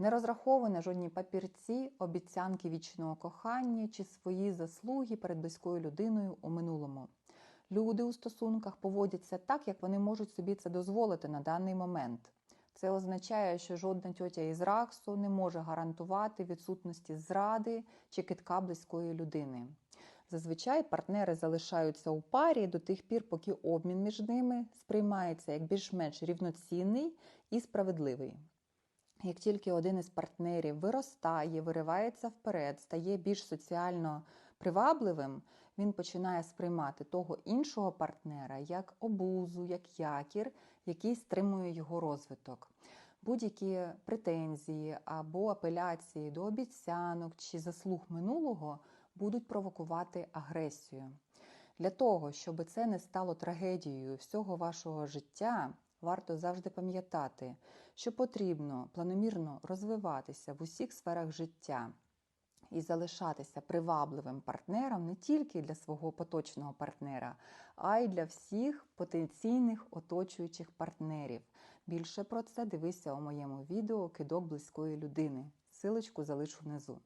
Не розраховуй на жодні папірці, обіцянки вічного кохання чи свої заслуги перед близькою людиною у минулому. Люди у стосунках поводяться так, як вони можуть собі це дозволити на даний момент. Це означає, що жодна тьотя із Раксу не може гарантувати відсутності зради чи китка близької людини. Зазвичай партнери залишаються у парі до тих пір, поки обмін між ними сприймається як більш-менш рівноцінний і справедливий. Як тільки один із партнерів виростає, виривається вперед, стає більш соціально привабливим, він починає сприймати того іншого партнера як обузу, як якір, який стримує його розвиток. Будь-які претензії або апеляції до обіцянок чи заслуг минулого будуть провокувати агресію. Для того, щоб це не стало трагедією всього вашого життя, варто завжди пам'ятати, що потрібно планомірно розвиватися в усіх сферах життя і залишатися привабливим партнером не тільки для свого поточного партнера, а й для всіх потенційних оточуючих партнерів. Більше про це дивися у моєму відео Кидок близької людини. Силочку залишу внизу.